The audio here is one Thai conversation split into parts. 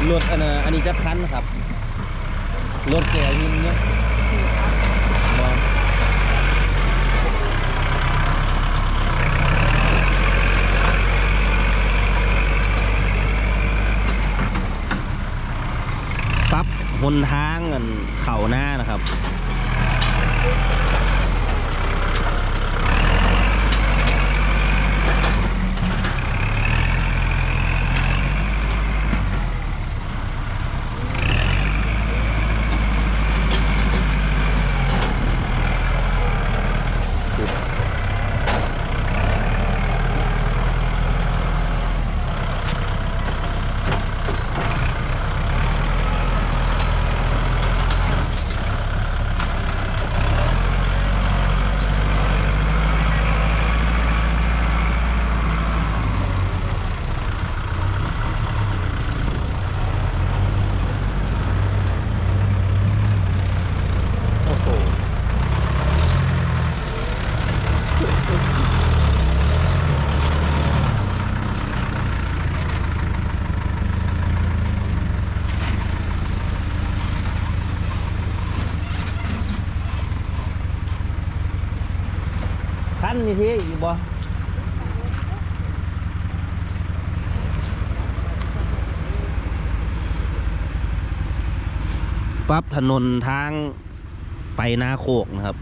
อันอันนี้จะคันครับ รถแกยินเนี่ยบอปรับหนทางอันเข่าหน้านะครับ โอ้โห คั นี่ที่อยู่บ่ปรับถนนทางไปนาโคกนะครับ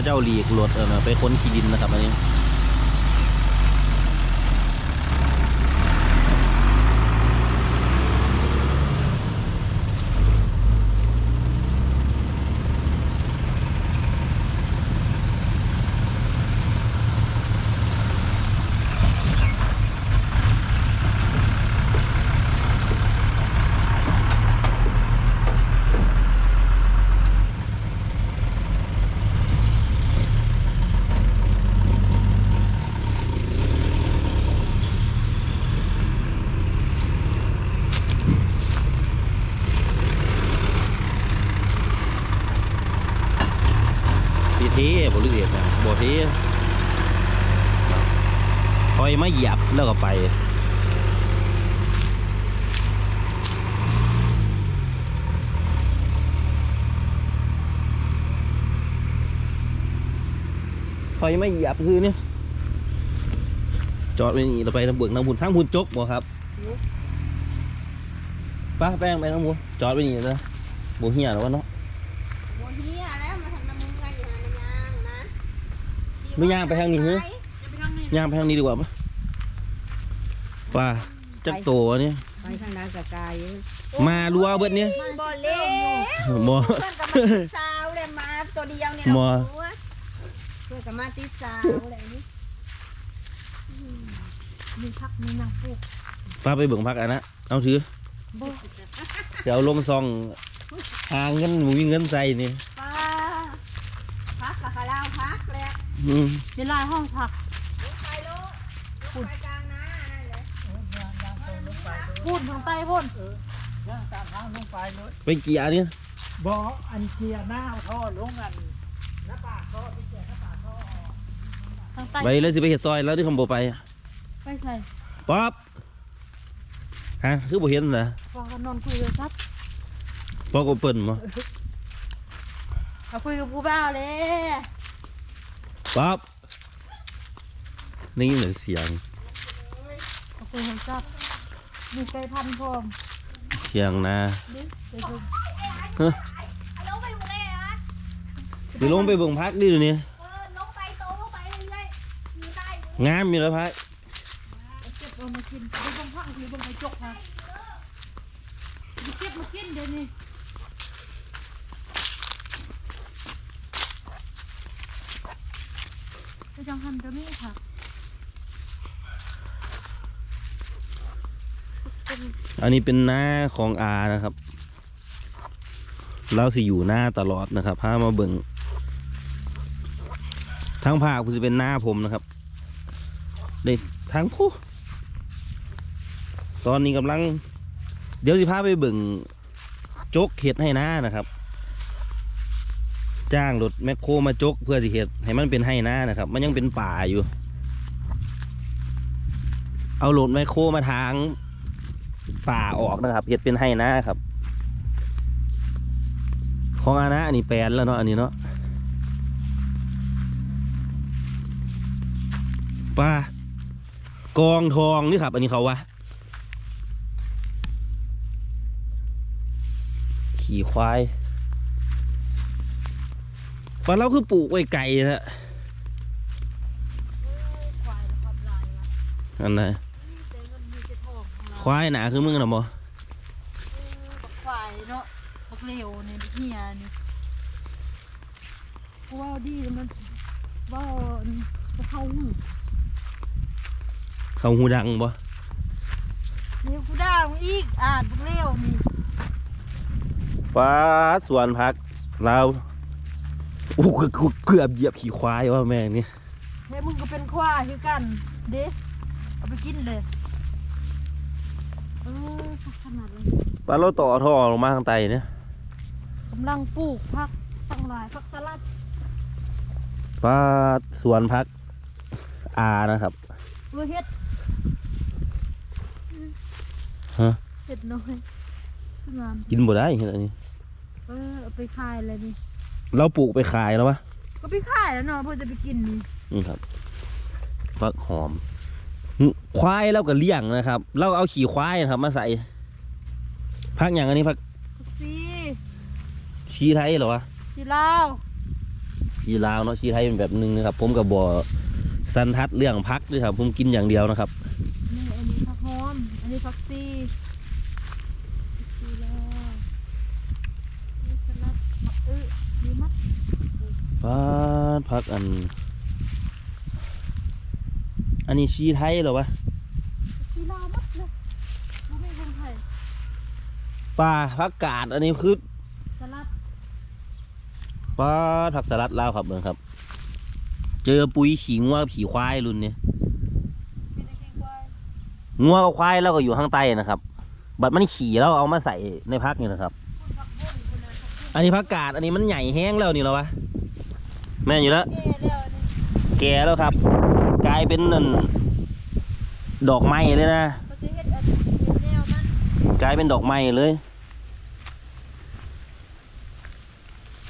โอ้เจ้าหลีกรถเออไปค้นขี้ดินนะครับอันนี้ สีเทบหริเวณนะบเทค อยมาเหยียบแล้วก็ไปคอยมาเหยียบคือเนี่ยจอดไปนี่เราไปน้ำเบิกน้ำบุญทั้งบุญจกบ่ครับป้าแป้งไปน้ำบุญจอดไปนี่นะบุเหียหรอวะเนาะโมเฮียแล้วมาทำน้ำมึงไงอยู่นานมันยางนะไม่ย่างไปทางนี้เหรอจะไปทางนี้ ย่างไปทางนี้ดีกว่าปะว่าจักโตวะเนี่ยไปทางด้านสกายมารัวเบิดเนี่ยบ่เล่บ่เพื่อนกับมาติดสาวเลยมาตัวเดียวเนี่ยบ่เพื่อนกับมาติดสาวอะไรนี่มีพักมีนางพูกป้าไปเบิ่งพักอันนะเอาถือบ่เดี๋ยวลงซองหาเงินหมูมีเงินใส่นี่ป้าพักละค่ะแล้วพักแล้วอืมเดี๋ยวลายห้องพักไปลูก ลูกไปกลางนานั่นเลยพูดทางใต้พูดย่างตามทางลงไปเลยไปเกียร์เนี่ยบออันเกียร์หน้าท่อลงอันหน้าปากท่อที่เกียร์หน้าปากท่อออกทางใต้ไปแล้วสิไปเห็ดซอยแล้วที่คำโบไปไปใส่ป๊อบฮะคือบ่เห็นนะพอกันนอนคุยกับซับป๊อบก็เปิ่นมั้เขาคุยกับผู้บ่าวเลยป๊อบนี่เหมือนเสียง เขาคุยกับซับมีไก่พันธุ์พร้อมเสียงนะดิไปดูเฮ้ยลงไปหมดเลยอะสิลงไปเบิ่งพักดิเดี๋ยวนี้เออลงไปโตลงไปเรื่อยๆอยู่ใต้งามอยู่แล้วพักเก็บเอามากินไปบังพักทีบังไปจกนะไปเก็บมากินเดี๋ยวนี้ไปจังหันจะไม่ค่ะ อันนี้เป็นหน้าของอานะครับ เราสิอยู่หน้าตลอดนะครับพามาเบิ่งทั้งภาคคือจะเป็นหน้าผมนะครับเด็ทั้งผู้ตอนนี้กำลัง เดี๋ยวสิพาไปเบิ่งจกเห็ดให้หน้านะครับ จ้างรถแมคโครมาจกเพื่อสิเห็ดให้มันเป็นให้หน้านะครับ มันยังเป็นป่าอยู่ เอารถแมคโครมาทาง ป่าออกนะครับเห็ดเป็นให้น้าครับ ของอาณาอันนี้แปลนแล้วเนาะอันนี้เนาะปลากองทองนี่ครับ อันนี้เขาวะขี่ควายปลาเราคือปลูกไว้ไก่นะควายความลยวะอันไหน ควายหนาคือมึงนะบอบักควายเนาะบักเหลวเนี่ยเฮียนี่ว้าวดีมันว้าวเข้าหูเขาหูดังบอนี่กูด่างอีกอ่านบักเหลวนี่ปลาสวนพักเราโอ้เกือบเกือบเหยียบขี่ควายว่าแม่งนี่แม่มึงก็เป็นควายคือกัน เด้เอาไปกินเลย เออพักขนาดเลยปลาเราต่อท่อลงมาข้างใต้เนี่ยกำลังปลูกผักตั้งหลายผักสลัดปลาสวนพักอานะครับเออเฮ็ดฮะเฮ็ดน้อยขึ้นมากินบ่ได้เห็นอันนี้ เออเอาไปขายเลยนี่เราปลูกไปขายแล้ววะก็ไปขายแล้วเนาะเพื่อจะไปกินนี่ นี่ครับฟักหอมหึ ควายเราก็เลี้ยงนะครับ เราเอาขี่ควายนะครับมาใส่พักอย่างอันนี้พักผักซีชีไทยเหรอวะสีลาวชีลาวเนาะชีไทยเป็นแบบหนึงนะครับ ผมกับบ่สันทัดเรื่องพักด้วยครับ ผมกินอย่างเดียวนะครับนี่อันนี้ผักหอมอันนี้ผักซีผักซีลาวนี่สลัดมะอึมีมัดปาดพักอัน อันนี้ชีไทยเหรอวะผักซีลาวมัดเลยรู้ไหมคนไทยปลาพักกาดอันนี้คือสลัดปลาผักสลัดลาวครับเบิ่งครับ เจอปุ๋ยขิงว่าผีควายรุ่นเนี้ยเป็นไอ้แกงควายงัวกับควายแล้วก็อยู่ข้างใต้นะครับ บัดมันขี่แล้วเอามาใส่ในพักนี่นะครับคนผักบุ้งคนเลยผักบุ้งอันนี้พักกาดอันนี้มันใหญ่แห้งแล้วนี่แล้ววะ แม่นอยู่แล้ว แก่แล้วนี่แก่แล้วครับก ลายเป็นนั่นดอกไม้เลยนะกลายเป็นดอกไม้เลย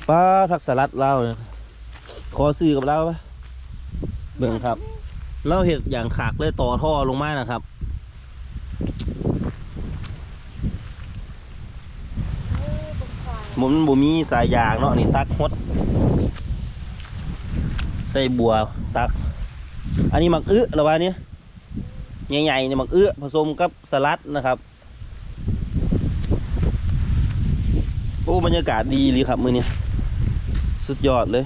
ป้าผักสลัดเราเนี่ยขอซื้อกับเราปะเบิ่งครับเราเห็ดอย่างขากเลยต่อท่อลงมานะครับเออบักควายผมบ่มีสายยางเนาะนี่ตักฮดใส่บัวตัก อันนี้หมักอื้อเหรอวะเนี่ยใหญ่ๆเนี่ยหมักอื้อผสมกับสลัดนะครับโอ้บรรยากาศดีเลยครับมือนี้สุดยอดเลย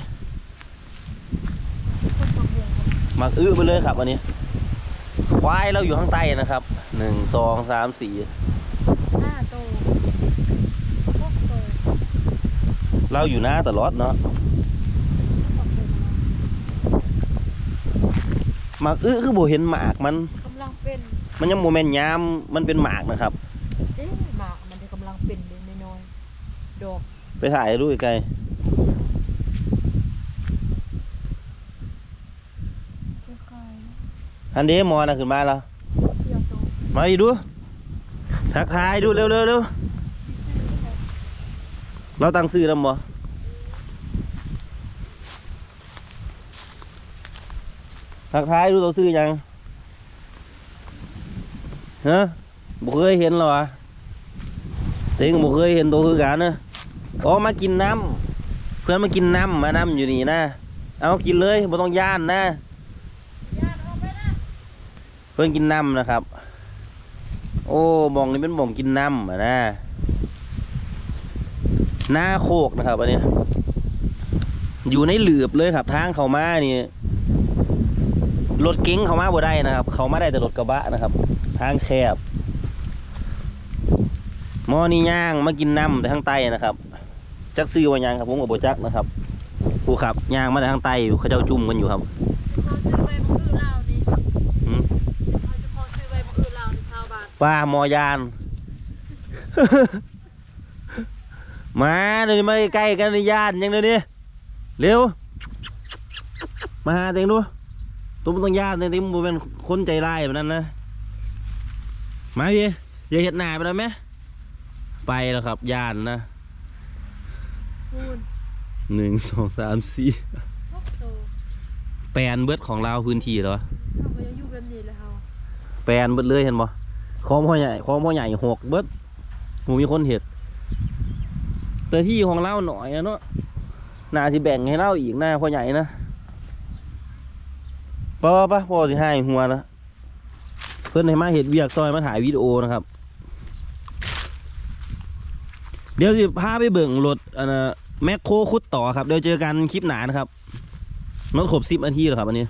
คนผักบุ้งหมักอื้อไปเลยครับอันนี้ควายเราอยู่ข้างใต้นะครับหนึ่งสองสามสี่ห้าโตหกโตเราอยู่หน้าตลอดเนาะ ผักบุ้ง หมักอื้อคือโบเห็นหมากมัน กำลังเป็นมันยังโมเมนยามมันเป็นหมากนะครับ เอ๊ะหมากมันจะกำลังเป็นเลยน้อยๆดอกไปถ่ายรูปไกลคล้ายอันเดมอนะขึ้นมาแล้ว ๆเที่ยวโตมาอีกดูทักทายดูเร็วเร็วเร็วเราตั้งซื้อแล้วบ่ ทักทายดูเราซื้อยังฮะบ่เคยเห็นหรอวะเต็งบ่เคยเห็นตัวคือกันนะอ๋อมากินน้ำเพื่อนมากินน้ำมาน้ำอยู่นี่นะเอากินเลยบ่ต้องย่านนะย่าเพื่อนกินน้ำนะครับ โอ้บองนี่เป็นบ่องกินน้ำอะนะหน้าโคกนะครับอันนี้อยู่ในหลืบเลยครับทางเขามานี่ รถเก๋งเขามาบ่ได้นะครับ เขามาได้แต่รถกระบะนะครับ ทางแคบหมอนี่ย่างมากินน้ำแต่ข้างใต้นะครับจักซื้อว่าหยังครับผมกับโบจักนะครับผู้ขับยางมาทางใต้อยู่เขาเจ้าจุ่มกันอยู่ครับเขาซื้อใบมะอื้อลาวนี่อืมเขาจะพอซื้อใบมะอื้อลาวนี่ชาวบ้านป้ามอยาน มาเดี๋ยวนี้มาใกล้ๆกันในย่านยังเลยวนี้เร็ว มาหาเต็งดู ตุ้มต้องย่านเต็งตุ้มบ่เป็นคนใจร้ายแบบนั้นนะมาพี่อย่าเห็ดหน้าไปแล้วไหมไปแล้วครับย่านนะคูณหนึ่งสองสามสี่พวกโตแปลนเบิดของเราพื้นที่เหรอเขาก็ยังอยู่แบบนี้เลยเขาแปลนเบิดเลยเห็นบ่คลองพ่อใหญ่คลองพ่อใหญ่หกเบิดหมูมีคนเห็ด แต่ที่ของเราหน่อยอะเนาะน่าสิแบ่งให้เราอีกหน้าพ่อใหญ่นะ ปะปะปะพ่อสิให้หัวละเพื่อนให้มาเห็ดเวียกซอยมาถ่ายวิดีโอนะครับ เดี๋ยวสิพาไปเบิ่งรถอันน่าแมคโครคุดต่อครับ เดี๋ยวเจอกันคลิปหนานะครับรถขบสิบนาทีแล้วครับอันนี้